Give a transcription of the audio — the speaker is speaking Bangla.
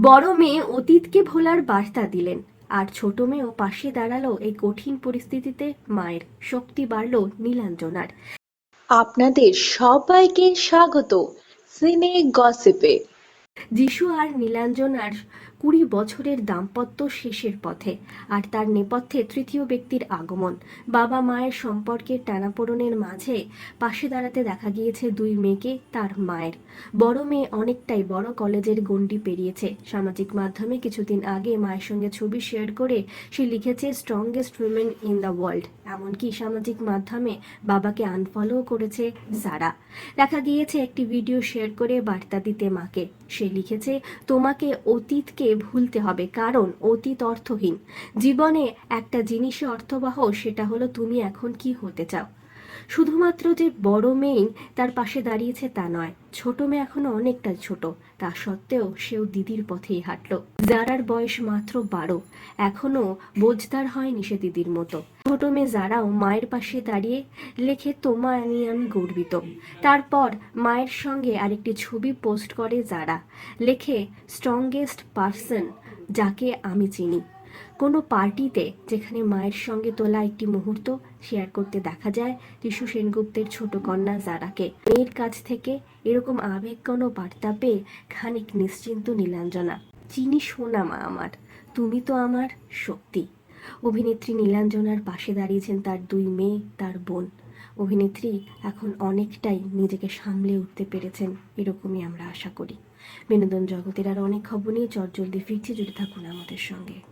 বড় মেয়ে অতীতকে ভোলার বার্তা দিলেন আর ছোট মেয়েও পাশে দাঁড়াল এই কঠিন পরিস্থিতিতে মায়ের শক্তি বাড়ল নীলাঞ্জনার। আপনাদের সবাইকে স্বাগত সিনে গসিপে। যিশু আর নীলাঞ্জনার কুড়ি বছরের দাম্পত্য শেষের পথে আর তার নেপথ্যে তৃতীয় ব্যক্তির আগমন। বাবা মায়ের সম্পর্কের টানাপোড়নের মাঝে পাশে দাঁড়াতে দেখা গিয়েছে দুই মেয়েকে, তার মায়ের। বড় মেয়ে অনেকটাই বড় কলেজের গণ্ডি পেরিয়েছে। সামাজিক মাধ্যমে কিছুদিন আগে মায়ের সঙ্গে ছবি শেয়ার করে সে লিখেছে strongest women in the world এমনকি সামাজিক মাধ্যমে বাবাকে আনফলো করেছে সারা। দেখা গিয়েছে, একটি ভিডিও শেয়ার করে বার্তা দিতে মাকে। সে লিখেছে, তোমাকে অতীতকে ভুলতে হবে, কারণ অতীত অর্থহীন। জীবনে একটা জিনিসে অর্থবহ, সেটা হলো তুমি এখন কি হতে চাও। শুধুমাত্র যে বড় মেয়েই তার পাশে দাঁড়িয়েছে তা নয়, ছোট মেয়ে এখনও অনেকটা ছোট। তা সত্ত্বেও সেও দিদির পথেই হাঁটলো। যারার বয়স মাত্র বারো। এখনও বোঝদার হয়নি সে দিদির মতো। ছোট মেয়ে যারাও মায়ের পাশে দাঁড়িয়ে লেখে, তোমায় নিয়ে আমি গর্বিত। তারপর মায়ের সঙ্গে আরেকটি ছবি পোস্ট করে যারা লেখে স্ট্রংগেস্ট পার্সন যাকে আমি চিনি। কোনো পার্টিতে যেখানে মায়ের সঙ্গে তোলা একটি মুহূর্ত শেয়ার করতে দেখা যায় ঋষু সেনগুপ্তের ছোট কন্যা জারাকে। মেয়ের কাছ থেকে এরকম আবেগ কোনো বার্তা পেয়ে খানিক নিশ্চিন্ত নীলাঞ্জনা। চিনি সোনা মা আমার, তুমি তো আমার শক্তি। অভিনেত্রী নীলাঞ্জনার পাশে দাঁড়িয়েছেন তার দুই মেয়ে, তার বোন। অভিনেত্রী এখন অনেকটাই নিজেকে সামলে উঠতে পেরেছেন, এরকমই আমরা আশা করি। বিনোদন জগতের আর অনেক খবর নিয়ে চটজলদি ফিরছি, জুড়ে থাকুন আমাদের সঙ্গে।